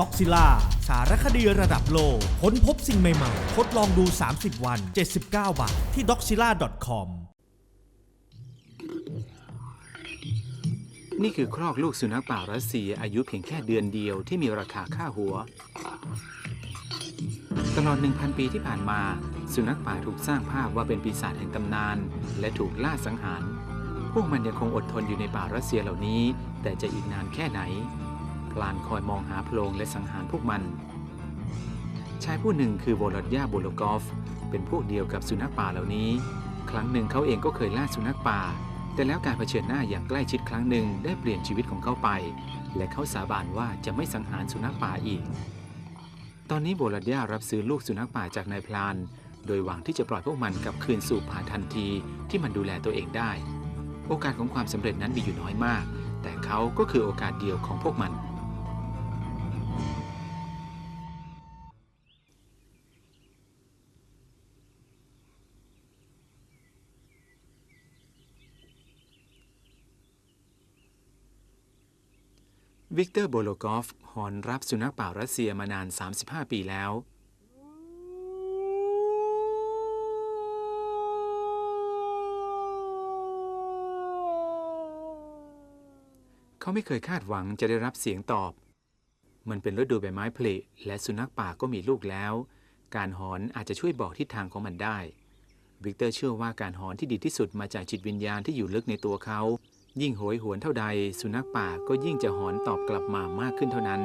ด็อกซิล่าสารคดีระดับโลกค้นพบสิ่งใหม่ๆ ทดลองดู 30 วัน 79 บาท ที่ doxilla.com นี่คือครอกลูกสุนัขป่ารัสเซียอายุเพียงแค่เดือนเดียวที่มีราคาค่าหัว ตลอด 1,000 ปีที่ผ่านมา สุนัขป่าถูกสร้างภาพว่าเป็นปีศาจแห่งตำนาน และถูกล่าสังหาร พวกมันยังคงอดทนอยู่ในป่ารัสเซียเหล่านี้ แต่จะอีกนานแค่ไหน พลานคอยมองหาโพรงและสังหารพวกมัน ชายผู้หนึ่งคือโวลอดยาโบโลกอฟ เป็นพวกเดียวกับสุนัขป่าเหล่านี้ ครั้งหนึ่งเขาเองก็เคยล่าสุนัขป่า แต่แล้วการเผชิญหน้าอย่างใกล้ชิดครั้งหนึ่งได้เปลี่ยนชีวิตของเขาไป และเขาสาบานว่าจะไม่สังหารสุนัขป่าอีก ตอนนี้โบลอดยารับซื้อลูกสุนัขป่าจากนายพลาน โดยหวังที่จะปล่อยพวกมันกลับคืนสู่ป่าทันทีที่มันดูแลตัวเองได้ โอกาสของความสำเร็จนั้นมีอยู่น้อยมากแต่เขาก็คือโอกาสเดียวของพวกมัน วิกเตอร์โบโลกอฟหอนรับสุนัขป่ารัสเซียมานาน 35 ปีแล้ว เขาไม่เคยคาดหวังจะได้รับเสียงตอบ มันเป็นฤดูใบไม้ผลิและสุนัขป่าก็มีลูกแล้ว การหอนอาจจะช่วยบอกทิศทางของมันได้วิกเตอร์เชื่อว่าการหอนที่ดีที่สุดมาจากจิตวิญญาณที่อยู่ลึกในตัวเขา ยิ่งโหยหวนเท่าใด สุนัขป่าก็ยิ่งจะหอนตอบกลับมามากขึ้นเท่านั้น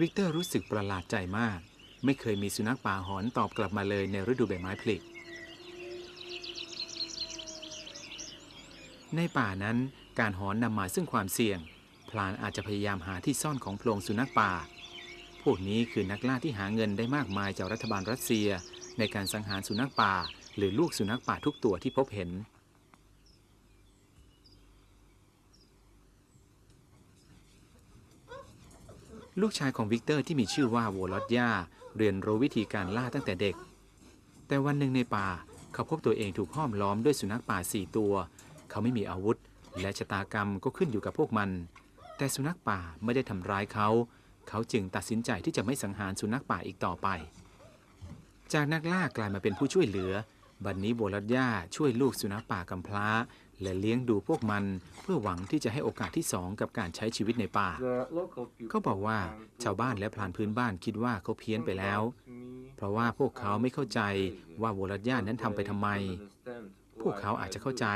วิกเตอร์รู้สึกประหลาดใจมาก ไม่เคยมีสุนัขป่าหอนตอบกลับมาเลยในฤดูใบไม้ผลิในป่านั้นการหอนนำมาซึ่งความเสี่ยง พลานอาจจะพยายามหาที่ซ่อนของโพรงสุนัขป่า พวกนี้คือนักล่าที่หาเงินได้มากมายจากรัฐบาลรัสเซีย ในการสังหารสุนัขป่า หรือลูกสุนัขป่าทุกตัวที่พบเห็น ลูกชายของวิกเตอร์ที่มีชื่อว่าโวลอดยาเรียนรู้วิธีการล่าตั้งแต่เด็ก แต่วันหนึ่งในป่า เขาพบตัวเองถูกห้อมล้อมด้วยสุนัขป่าสี่ตัว เขาไม่มีอาวุธ และชะตากรรมก็ขึ้นอยู่กับพวกมัน แต่สุนัขป่าไม่ได้ทำร้ายเขา เขาจึงตัดสินใจที่จะไม่สังหารสุนัขป่าอีกต่อไป จากนักล่ากลายมาเป็นผู้ช่วยเหลือ บัดนนี้โวลอดยาช่วยลูกสุนัขป่ากำพร้า และเลี้ยงดูพวกมันเพื่อหวังที่จะให้โอกาสที่สองกับการใช้ชีวิตในป่า เขาบอกว่าชาวบ้านและพลานพื้นบ้านคิดว่าเขาเพี้ยนไปแล้ว เพราะว่าพวกเขาไม่เข้าใจว่าโวลัดย่านั้นทำไปทำไม พวกเขาอาจจะเข้าใจ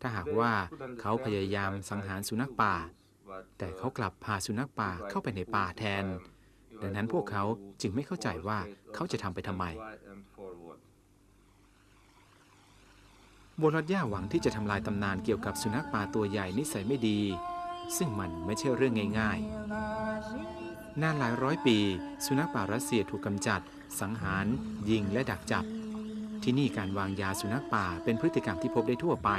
ถ้าหากว่าเขาพยายามสังหารสุนัขป่า แต่เขากลับพาสุนัขป่าเข้าไปในป่าแทน ดังนั้นพวกเขาจึงไม่เข้าใจว่าเขาจะทำไปทำไม โบลอดย่าหวังที่จะทำลายตำนานเกี่ยวกับสุนัขป่าตัวใหญ่นิสัยไม่ดี ซึ่งมันไม่ใช่เรื่องง่ายๆ นานหลายร้อยปี สุนัขป่ารัสเซียถูกกำจัด สังหาร ยิงและดักจับ ที่นี่การวางยาสุนัขป่าเป็นพฤติกรรมที่พบได้ทั่วไป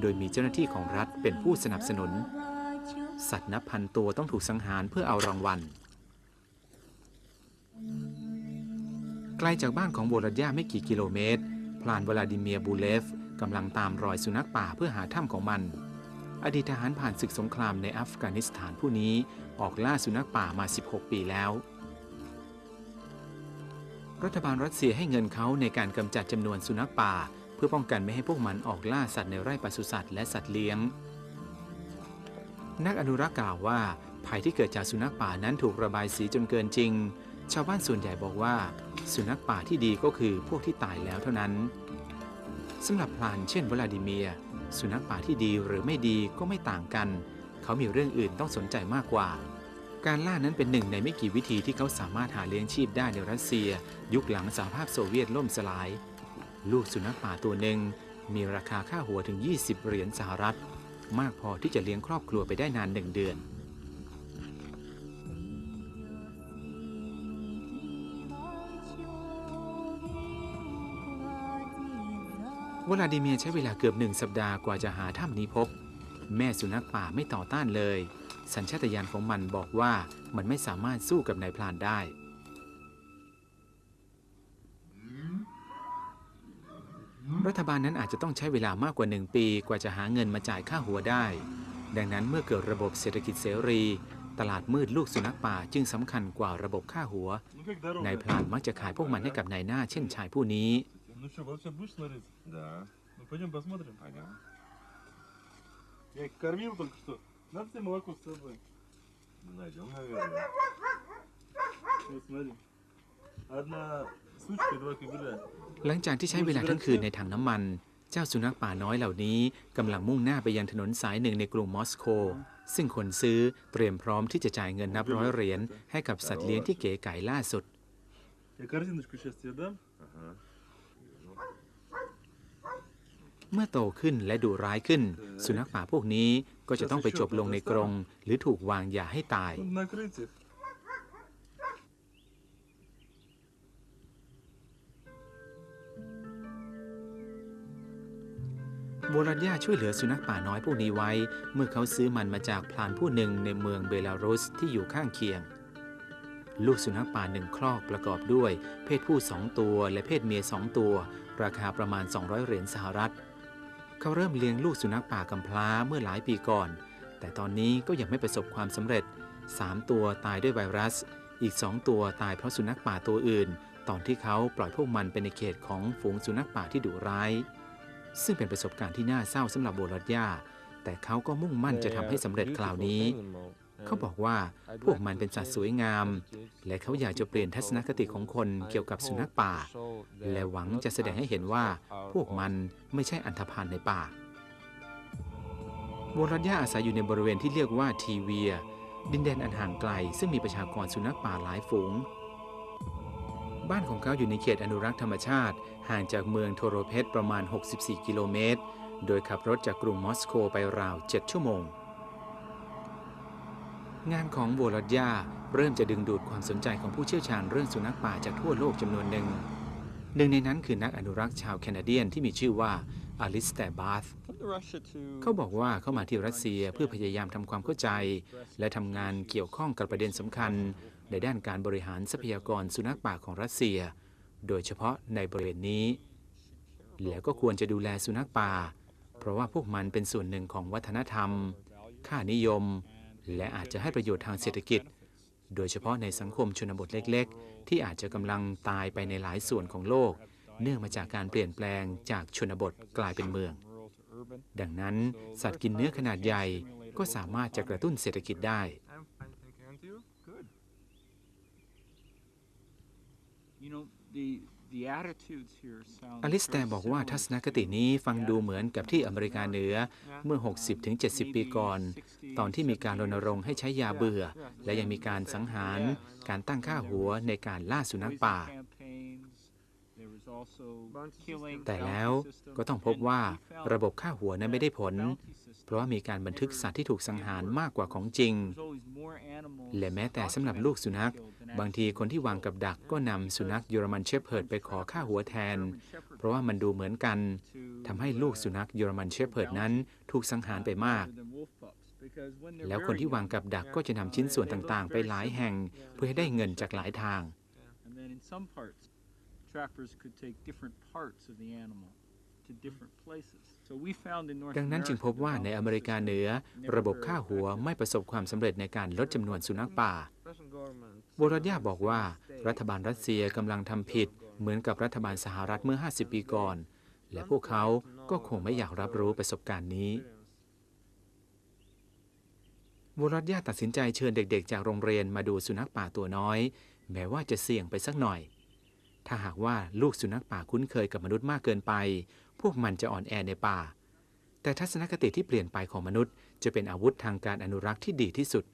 โดยมีเจ้าหน้าที่ของรัฐเป็นผู้สนับสนุน สัตว์นับพันตัวต้องถูกสังหารเพื่อเอารางวัลไกลจากบ้านของโบลอดย่าไม่กี่กิโลเมตร พลานวลาดิเมียบูเลฟ กำลังตามรอยสุนัขป่าเพื่อหาถ้ำของมัน อดีตทหารผ่านศึกสงครามในอัฟกานิสถานผู้นี้ออกล่าสุนัขป่ามา 16 ปีแล้ว รัฐบาลรัสเซียให้เงินเขาในการกำจัดจำนวนสุนัขป่า เพื่อป้องกันไม่ให้พวกมันออกล่าสัตว์ในไร่ปศุสัตว์และสัตว์เลี้ยง นักอนุรักษ์กล่าวว่าภัยที่เกิดจากสุนัขป่านั้นถูกระบายสีจนเกินจริง ชาวบ้านส่วนใหญ่บอกว่า สุนัขป่าที่ดีก็คือพวกที่ตายแล้วเท่านั้น สำหรับพลานเช่นวลาดิเมีย สุนัขป่าที่ดีหรือไม่ดีก็ไม่ต่างกัน เขามีเรื่องอื่นต้องสนใจมากกว่า การล่านั้นเป็นหนึ่งในไม่กี่วิธีที่เขาสามารถหาเลี้ยงชีพได้ในรัสเซีย ยุคหลังสหภาพโซเวียตล่มสลาย ลูกสุนัขป่าตัวหนึ่งมีราคาค่าหัวถึง 20 เหรียญสหรัฐ มากพอที่จะเลี้ยงครอบครัวไปได้นานหนึ่งเดือน วลาดิเมียใช้เวลาเกือบหนึ่งสัปดาห์กว่าจะหาถ้ำนี้พบ แม่สุนัขป่าไม่ต่อต้านเลย สัญชาตญาณของมันบอกว่ามันไม่สามารถสู้กับนายพลานได้รัฐบาลนั้นอาจจะต้องใช้เวลามากกว่า 1 ปีกว่าจะหาเงินมาจ่ายค่าหัวได้ ดังนั้นเมื่อเกิดระบบเศรษฐกิจเสรี ตลาดมืดลูกสุนัขป่าจึงสำคัญกว่าระบบค่าหัว นายพลานมักจะขายพวกมันให้กับนายหน้าเช่นชายผู้นี้ Ну что, вот сейчас будешь смотреть? Да, Ну пойдем посмотрим. пойдем. Я их кормил только что. Надо тебе молоко с собой. Ну, найдем, наверное. Вот смотри. Одна сучка, два кобеля. หลังจากที่ใช้เวลาทั้งคืนในถังน้ำมัน เจ้าสุนัขป่าน้อยเหล่านี้กำลังมุ่งหน้าไปยังถนนสายหนึ่งในกรุงมอสโก ซึ่งคนซื้อเตรียมพร้อมที่จะจ่ายเงินนับร้อยเหรียญให้กับสัตว์เลี้ยงที่เก๋ไก๋ล่าสุด Я корзиночку сейчас тебе дам. Ага. เมื่อโตขึ้นและดุร้ายขึ้น สุนัขป่าพวกนี้ก็จะต้องไปจบลงในกรง หรือถูกวางยาให้ตาย โบรัญญาช่วยเหลือสุนัขป่าน้อยพวกนี้ไว้ เมื่อเขาซื้อมันมาจากพลานผู้หนึ่งในเมืองเบลารุสที่อยู่ข้างเคียง ลูกสุนัขป่าหนึ่งคลอกประกอบด้วย เพศผู้สองตัวและเพศเมียสองตัว ราคาประมาณ 200 เหรียญสหรัฐ เขาเริ่มเลี้ยงลูกสุนัขป่ากำพร้าเมื่อหลายปีก่อน แต่ตอนนี้ก็ยังไม่ประสบความสำเร็จ 3 ตัวตายด้วยไวรัส อีก 2 ตัวตายเพราะสุนัขป่าตัวอื่น ตอนที่เขาปล่อยพวกมันไปในเขตของฝูงสุนัขป่าที่ดุร้าย ซึ่งเป็นประสบการณ์ที่น่าเศร้าสำหรับโบรัตยาแต่เขาก็มุ่งมั่นจะทำให้สำเร็จคราวนี้ เขาบอกว่าพวกมันเป็นสัตว์สวยงาม และเขาอยากจะเปลี่ยนทัศนคติของคนเกี่ยวกับสุนัขป่า และหวังจะแสดงให้เห็นว่าพวกมันไม่ใช่อันธพาลในป่าโรัญญาอาศัยอยู่ในบริเวณที่เรียกว่าทีเวีย ดินแดนอันห่างไกล ซึ่งมีประชากรสุนัขป่าหลายฝูง บ้านของเขาอยู่ในเขตอนุรักษ์ธรรมชาติ ห่างจากเมืองโทโรเพสประมาณ 64 กิโลเมตร โดยขับรถจากกรุงมอสโกไปราว 7 ชั่วโมง งานของโบรัญญาเริ่มจะดึงดูดความสนใจของผู้เชี่ยวชาญเรื่องสุนัขป่าจากทั่วโลกจำนวนหนึ่ง หนึ่งในนั้นคือนักอนุรักษ์ชาวแคนาเดียนที่มีชื่อว่าอลิสแตบาธเขาบอกว่าเข้ามาที่รัสเซียเพื่อพยายามทำความเข้าใจ และทำงานเกี่ยวข้องกับประเด็นสำคัญ ในด้านการบริหารทรัพยากรสุนัขป่าของรัสเซีย โดยเฉพาะในบริเวณนี้ แล้วก็ควรจะดูแลสุนัขป่า เพราะว่าพวกมันเป็นส่วนหนึ่งของวัฒนธรรม ค่านิยม และอาจจะให้ประโยชน์ทางเศรษฐกิจ โดยเฉพาะในสังคมชนบทเล็ก ๆ ที่อาจจะกำลังตายไปในหลายส่วนของโลก เนื่องมาจากการเปลี่ยนแปลงจากชนบทกลายเป็นเมือง ดังนั้นสัตว์กินเนื้อขนาดใหญ่ก็สามารถจะกระตุ้นเศรษฐกิจได้ You know, the the attitudes here sound อลิสแตร์บอกว่าทัศนคตินี้ฟังดูเหมือนกับที่อเมริกาเหนือเมื่อ 60-70 ปีก่อน ตอนที่มีการรณรงค์ให้ใช้ยาเบื่อ และยังมีการสังหาร การตั้งค่าหัวในการล่าสุนัขป่า แต่แล้วก็ต้องพบว่าระบบค่าหัวนั้นไม่ได้ผล เพราะว่ามีการบันทึกสัตว์ที่ถูกสังหารมากกว่าของจริง และแม้แต่สำหรับลูกสุนัข บางทีคนที่วางกับดักก็นำสุนัขเยอรมันเชฟเพิร์ดไปขอค่าหัวแทน เพราะว่ามันดูเหมือนกันทำให้ลูกสุนัขเยอรมันเชฟเพิร์ดนั้นถูกสังหารไปมากแล้วคนที่วางกับดักก็จะนำชิ้นส่วนต่าง ๆ ไปหลายแห่งเพื่อให้ได้เงินจากหลายทาง trappers could take different parts of the animal to different places. So we found in North ดังนั้นจึงพบว่าในอเมริกาเหนือ ระบบค่าหัวไม่ประสบความสำเร็จในการลดจำนวนสุนัขป่า Russian government. โบรดยาบอกว่า รัฐบาลรัสเซียกำลังทำผิด เหมือนกับรัฐบาลสหรัฐเมื่อ 50 ปีก่อน และพวกเขาก็คงไม่อยากรับรู้ประสบการณ์นี้โบรดยาตัดสินใจเชิญเด็กๆ จากโรงเรียนมาดูสุนัขป่าตัวน้อย แม้ว่าจะเสี่ยงไปสักหน่อย ถ้าหากว่าลูกสุนัขป่าคุ้นเคยกับมนุษย์มากเกินไป พวกมันจะอ่อนแอในป่า แต่ทัศนคติที่เปลี่ยนไปของมนุษย์ จะเป็นอาวุธทางการอนุรักษ์ที่ดีที่สุด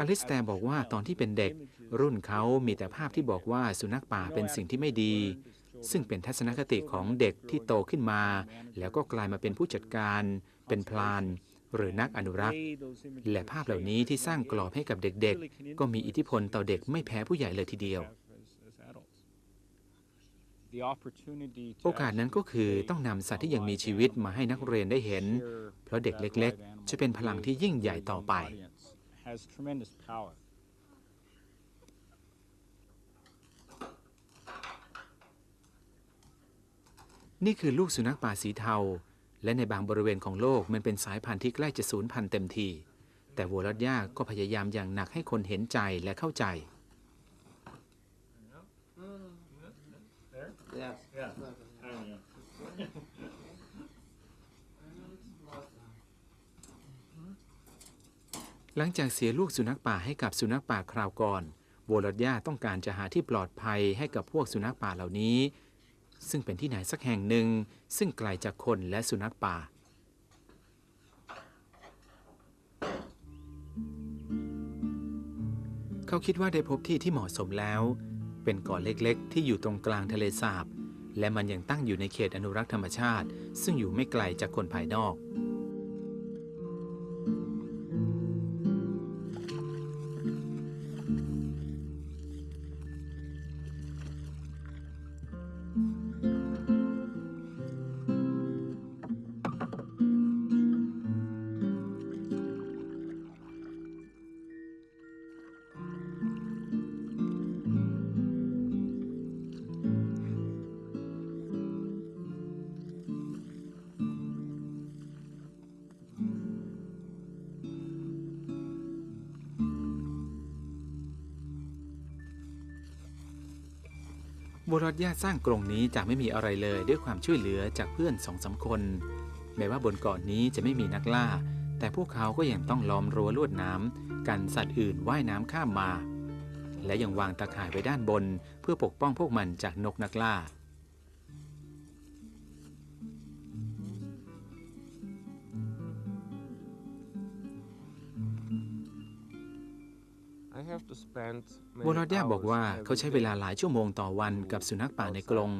อลิสแตร์บอกว่าตอนที่เป็นเด็ก รุ่นเขามีแต่ภาพที่บอกว่าสุนัขป่าเป็นสิ่งที่ไม่ดี ซึ่งเป็นทัศนคติของเด็กที่โตขึ้นมา แล้วก็กลายมาเป็นผู้จัดการ เป็นพลาน หรือนักอนุรักษ์ และภาพเหล่านี้ที่สร้างกรอบให้กับเด็กๆ ก็มีอิทธิพลต่อเด็กไม่แพ้ผู้ใหญ่เลยทีเดียว โอกาสนั้นก็คือต้องนำสัตว์ที่ยังมีชีวิตมาให้นักเรียนได้เห็น เพราะเด็กเล็ก ๆ จะเป็นพลังที่ยิ่งใหญ่ต่อไป has tremendous power. นี่คือลูกสุนัขป่าสีเทา และในบางบริเวณของโลกมันเป็นสายพันธุ์ที่ใกล้จะสูญพันธุ์เต็มที แต่วัวรัดย่าก็พยายามอย่างหนักให้คนเห็นใจและเข้าใจ หลังจากเสียลูกสุนัขป่าให้กับสุนัขป่าคราวก่อนโวลดย่าต้องการจะหาที่ปลอดภัยให้กับพวกสุนัขป่าเหล่านี้ ซึ่งเป็นที่ไหนสักแห่งหนึ่ง ซึ่งไกลจากคนและสุนัขป่า เขาคิดว่าได้พบที่ที่เหมาะสมแล้ว เป็นเกาะเล็กๆ ที่อยู่ตรงกลางทะเลสาบ และมันยังตั้งอยู่ในเขตอนุรักษ์ธรรมชาติ ซึ่งอยู่ไม่ไกลจากคนภายนอก บัวรอดย่าสร้างกรงนี้จากไม่มีอะไรเลยด้วยความช่วยเหลือจากเพื่อนสองสามคน แม้ว่าบนเกาะนนี้จะไม่มีนักล่า แต่พวกเขาก็ยังต้องล้อมรั้วลวดน้ำกันสัตว์อื่นว่ายน้ำข้ามมา และยังวางตาข่ายไว้ด้านบน เพื่อปกป้องพวกมันจากนกนักล่า โบรอดย่าบอกว่าเขาใช้เวลาหลายชั่วโมงต่อวันกับสุนัขป่าในกรง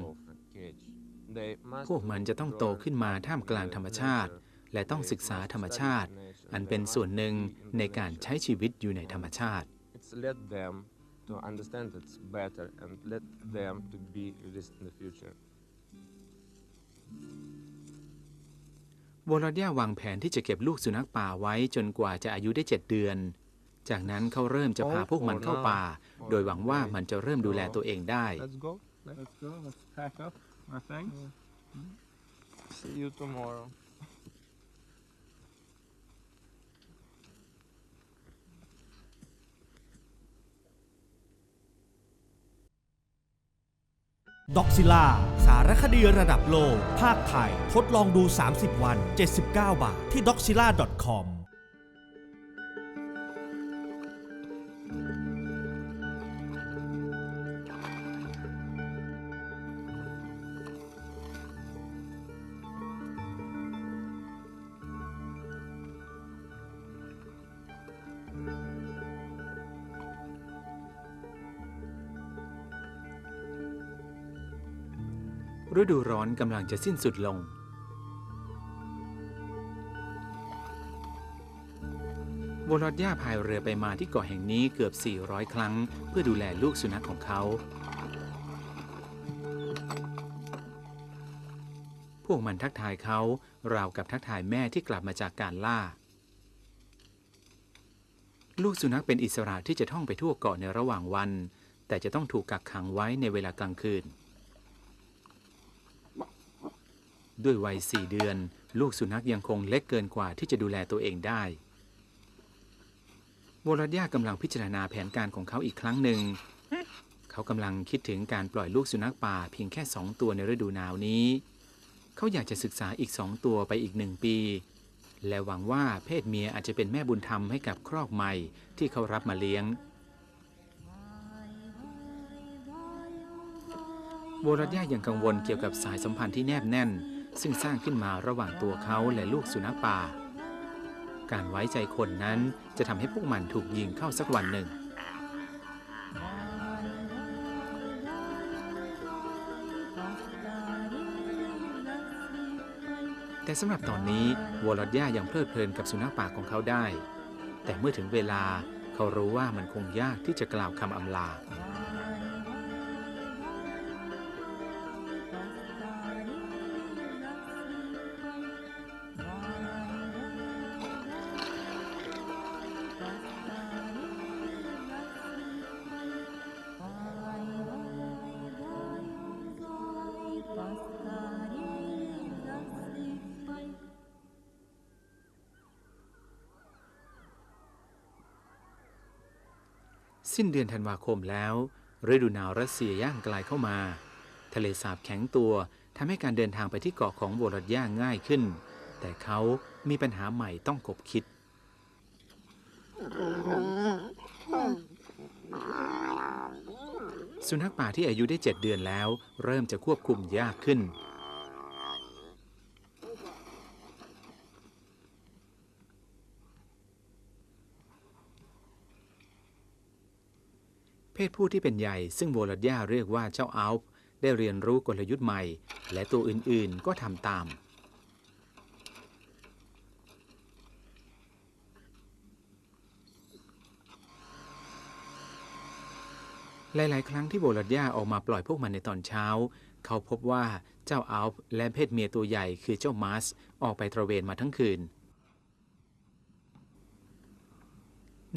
พวกมันจะต้องโตขึ้นมาท่ามกลางธรรมชาติ และต้องศึกษาธรรมชาติ อันเป็นส่วนหนึ่งในการใช้ชีวิตอยู่ในธรรมชาติ It's let them to understand it's better and let them to be this in the future. โบรอดย่าวางแผนที่จะเก็บลูกสุนัขป่าไว้จนกว่าจะอายุได้ 7 เดือน จากนั้นเขาเริ่มจะพาพวกมันเข้าป่า โดยหวังว่ามันจะเริ่มดูแลตัวเองได้ Let's go. Let's go. Let's pack up our things. See you tomorrow. ด็อกซิล่าสารคดีระดับโลก ภาคไทย ทดลองดู 30 วัน 79 บาท ที่ doxila.com ฤดูร้อนกำลังจะสิ้นสุดลงโบรอดย่าพายเรือไปมาที่เกาะแห่งนี้เกือบ 400 ครั้ง เพื่อดูแลลูกสุนัขของเขา พวกมันทักทายเขาราวกับทักทายแม่ที่กลับมาจากการล่า ลูกสุนัขเป็นอิสระที่จะท่องไปทั่วเกาะในระหว่างวัน แต่จะต้องถูกกักขังไว้ในเวลากลางคืน ด้วยวัยสี่เดือน ลูกสุนัขยังคงเล็กเกินกว่าที่จะดูแลตัวเองได้โบรดย่ากำลังพิจารณาแผนการของเขาอีกครั้งหนึ่ง เขากำลังคิดถึงการปล่อยลูกสุนัขป่าเพียงแค่สองตัวในฤดูหนาวนี้ เขาอยากจะศึกษาอีกสองตัวไปอีกหนึ่งปี และหวังว่าเพศเมียอาจจะเป็นแม่บุญธรรมให้กับครอกใหม่ที่เขารับมาเลี้ยงโบรดย่ายังกังวลเกี่ยวกับสายสัมพันธ์ที่แนบแน่น ซึ่งสร้างขึ้นมาระหว่างตัวเขาและลูกสุนัขป่า การไว้ใจคนนั้นจะทำให้พวกมันถูกยิงเข้าสักวันหนึ่ง แต่สำหรับตอนนี้วอลอดย่ายังเพลิดเพลินกับสุนัขป่าของเขาได้ แต่เมื่อถึงเวลาเขารู้ว่ามันคงยากที่จะกล่าวคำอำลา สิ้นเดือนธันวาคมแล้ว ฤดูหนาวรัสเซียย่างไกลเข้ามา ทะเลสาบแข็งตัวทำให้การเดินทางไปที่เกาะของโวลอดย่าง่ายขึ้น แต่เขามีปัญหาใหม่ต้องคบคิด สุนัขป่าที่อายุได้7เดือนแล้ว เริ่มจะควบคุมยากขึ้น ศผู้ที่เป็นใหญ่ซึ่งโวลดยาเรียกว่าเจ้าอัลป์ได้เรียนรู้กลยุทธ์ใหม่ และตัวอื่นๆก็ทำตาม หลาย ๆ ครั้งที่โวลดยาออกมาปล่อยพวกมันในตอนเช้า เขาพบว่าเจ้าอัลป์และเพศเมียตัวใหญ่คือเจ้ามาสออกไปตระเวนมาทั้งคืน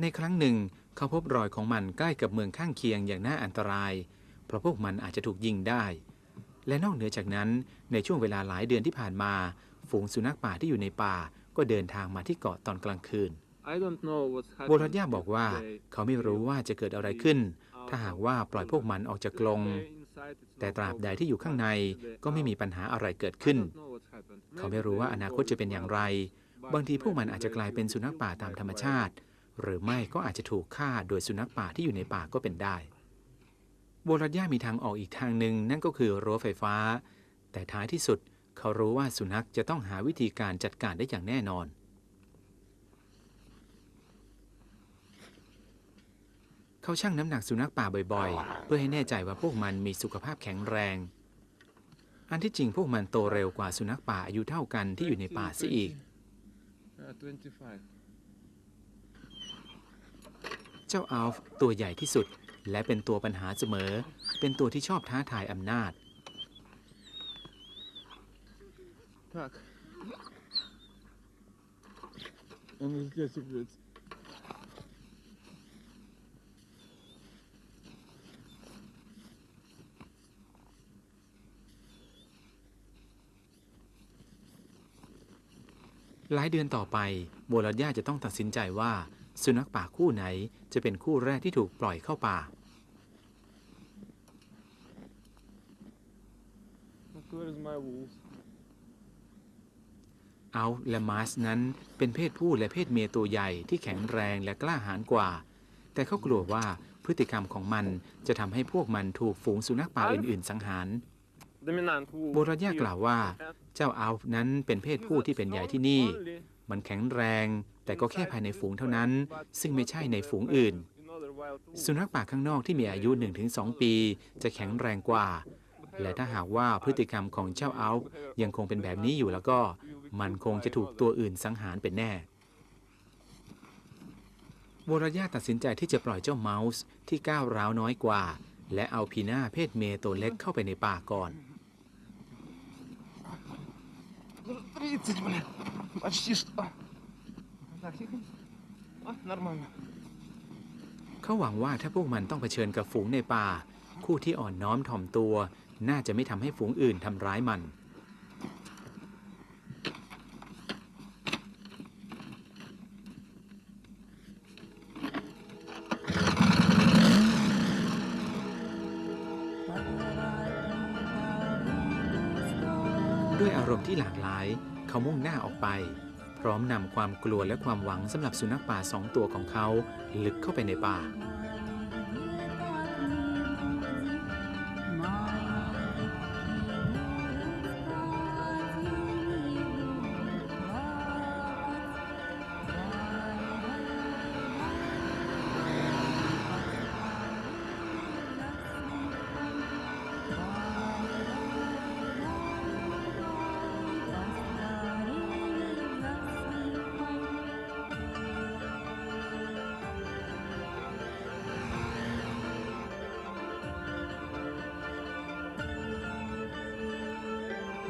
ในครั้งหนึ่ง เขาพบรอยของมันใกล้กับเมืองข้างเคียงอย่างน่าอันตราย เพราะพวกมันอาจจะถูกยิงได้ และนอกเหนือจากนั้น ในช่วงเวลาหลายเดือนที่ผ่านมา ฝูงสุนัขป่าที่อยู่ในป่าก็เดินทางมาที่เกาะตอนกลางคืน I don't know what's โบร happening ดย่าบอกว่า today. เขาไม่รู้ว่าจะเกิดอะไรขึ้น ถ้าหากว่าปล่อยพวกมันออกจากกรงแต่ตราบใดที่อยู่ข้างในก็ไม่มีปัญหาอะไรเกิดขึ้น เขาไม่รู้ว่าอนาคตจะเป็นอย่างไร บางทีพวกมันอาจจะกลายเป็นสุนัขป่าตามธรรมชาติ หรือไม่ก็อาจจะถูกฆ่าโดยสุนัขป่าที่อยู่ในป่าก็เป็นได้โบรดย่ามีทางออกอีกทางหนึ่งนั่นก็คือรั้วไฟฟ้า แต่ท้ายที่สุดเขารู้ว่าสุนัขจะต้องหาวิธีการจัดการได้อย่างแน่นอน เขาชั่งน้ำหนักสุนัขป่าบ่อยๆ เพื่อให้แน่ใจว่าพวกมันมีสุขภาพแข็งแรง อันที่จริงพวกมันโตเร็วกว่าสุนัขป่าอายุเท่ากันที่อยู่ในป่าเสียอีก 25. เจ้าอัลฟ์ตัวใหญ่ที่สุด และเป็นตัวปัญหาเสมอ เป็นตัวที่ชอบท้าทายอำนาจ หลายเดือนต่อไปโบลัดย่าจะต้องตัดสินใจว่า สุนัขป่าคู่ไหนจะเป็นคู่แรกที่ถูกปล่อยเข้าป่า Look, Where is my wolf? เอาและมาสนั้นเป็นเพศผู้และเพศเมียตัวใหญ่ที่แข็งแรงและกล้าหาญกว่า แต่เขากลัวว่าพฤติกรรมของมันจะทำให้พวกมันถูกฝูงสุนัขป่าอื่น ๆ สังหาร Dominant wolf. โบราณย่ากล่าวว่า เจ้าอัลฟ์นั้นเป็นเพศผู้ที่เป็นใหญ่ที่นี่ มันแข็งแรง แต่ก็แค่ภายในฝูงเท่านั้น ซึ่งไม่ใช่ในฝูงอื่น สุนัขป่าข้างนอกที่มีอายุ 1-2 ปี จะแข็งแรงกว่า และถ้าหากว่าพฤติกรรมของเจ้าเอัลยังคงเป็นแบบนี้อยู่แล้วก็ มันคงจะถูกตัวอื่นสังหารเป็นแน่วรยาตัดสินใจที่จะปล่อยเจ้าเมาส์ที่ก้าวร้าวน้อยกว่า และเอาพีน่าเพศเมย์ตัวเล็กเข้าไปในป่าก่อน 30, เขาหวังว่าถ้าพวกมันต้องเผชิญกับฝูงในป่า คู่ที่อ่อนน้อมถ่อมตัว น่าจะไม่ทำให้ฝูงอื่นทำร้ายมัน ด้วยอารมณ์ที่หลากหลาย เขามุ่งหน้าออกไป ร้อมนำความกลัวและความหวังสำหรับสุนัขป่าสองตัวของเขา ลึกเข้าไปในป่า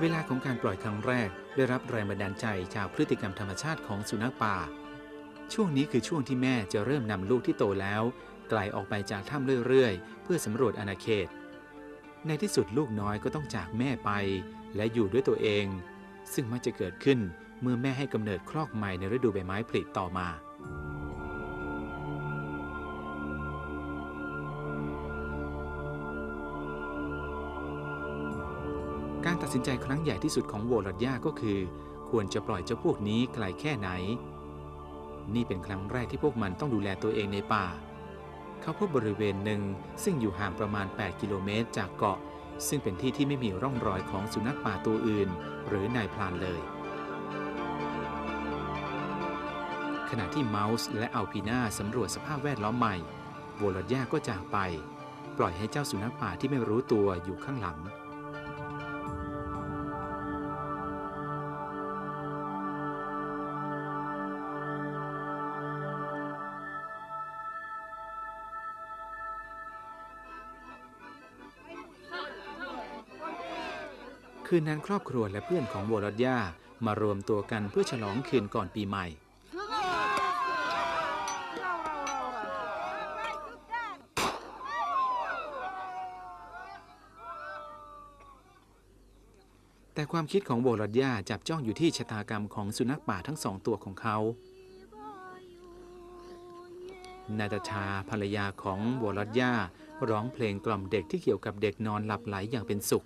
วลาของการปล่อยครั้งแรก ได้รับแรงบันดาลใจจากพฤติกรรมธรรมชาติของสุนัขป่า ช่วงนี้คือช่วงที่แม่จะเริ่มนำลูกที่โตแล้วไกลออกไปจากถ้ำเรื่อยๆ เพื่อสำรวจอาณาเขต ในที่สุดลูกน้อยก็ต้องจากแม่ไป และอยู่ด้วยตัวเอง ซึ่งมักจะเกิดขึ้นเมื่อแม่ให้กำเนิดคลอกใหม่ในฤดูใบไม้ผลิต่อมา การตัดสินใจครั้งใหญ่ที่สุดของโวลอดยาก็คือ ควรจะปล่อยเจ้าพวกนี้ไกลแค่ไหน นี่เป็นครั้งแรกที่พวกมันต้องดูแลตัวเองในป่า เขาพบบริเวณหนึ่งซึ่งอยู่ห่างประมาณ 8 กิโลเมตรจากเกาะ ซึ่งเป็นที่ที่ไม่มีร่องรอยของสุนัขป่าตัวอื่น หรือนายพรานเลย ขณะที่เมาส์และอัลพีนาสำรวจสภาพแวดล้อมใหม่โวลอดยาก็จากไป ปล่อยให้เจ้าสุนัขป่าที่ไม่รู้ตัวอยู่ข้างหลัง คืนนั้นครอบครัวและเพื่อนของโวลอดยามารวมตัวกันเพื่อฉลองคืนก่อนปีใหม่ แต่ความคิดของโวลอดยาจับจ้องอยู่ที่ชะตากรรมของสุนัขป่าทั้งสองตัวของเขานาตาชาภรรยาของโวลอดยาร้องเพลงกล่อมเด็กที่เกี่ยวกับเด็กนอนหลับไหลอย่างเป็นสุข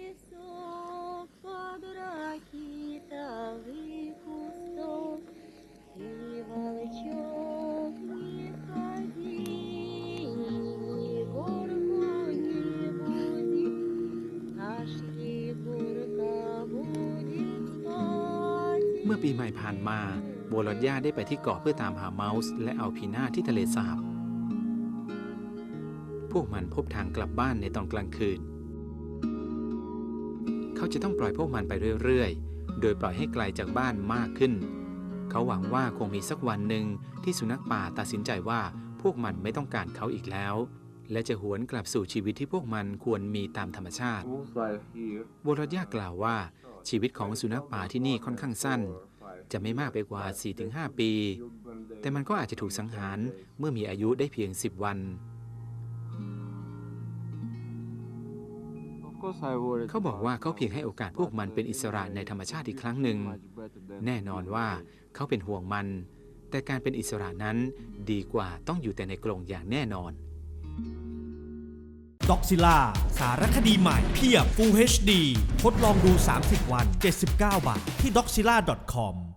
ปีใหม่ผ่านมาโวลอดยาได้ไปที่เกาะเพื่อตามหาเมาส์ และอัลพีนาที่ทะเลสาบ พวกมันพบทางกลับบ้านในตอนกลางคืน เขาจะต้องปล่อยพวกมันไปเรื่อยๆ โดยปล่อยให้ไกลจากบ้านมากขึ้น เขาหวังว่าคงมีสักวันหนึ่งที่สุนัขป่าตัดสินใจว่าพวกมันไม่ต้องการเขาอีกแล้ว และจะหวนกลับสู่ชีวิตที่พวกมันควรมีตามธรรมชาติ Wolves live here โวลอดยากล่าวว่าชีวิตของสุนัขป่าที่นี่ค่อนข้างสั้น จะไม่มากไปกว่า 4-5 ปี แต่มันก็อาจจะถูกสังหารเมื่อมีอายุได้เพียง 10 วัน เขาบอกว่าเขาเพียงให้โอกาสพวกมันเป็นอิสระในธรรมชาติอีกครั้งหนึ่ง แน่นอนว่าเขาเป็นห่วงมัน แต่การเป็นอิสระนั้นดีกว่าต้องอยู่แต่ในกรงอย่างแน่นอนด็อกซิล่าสารคดีใหม่เพียบ Full HD ทดลองดู 30 วัน 79 บาท ที่ doxilla.com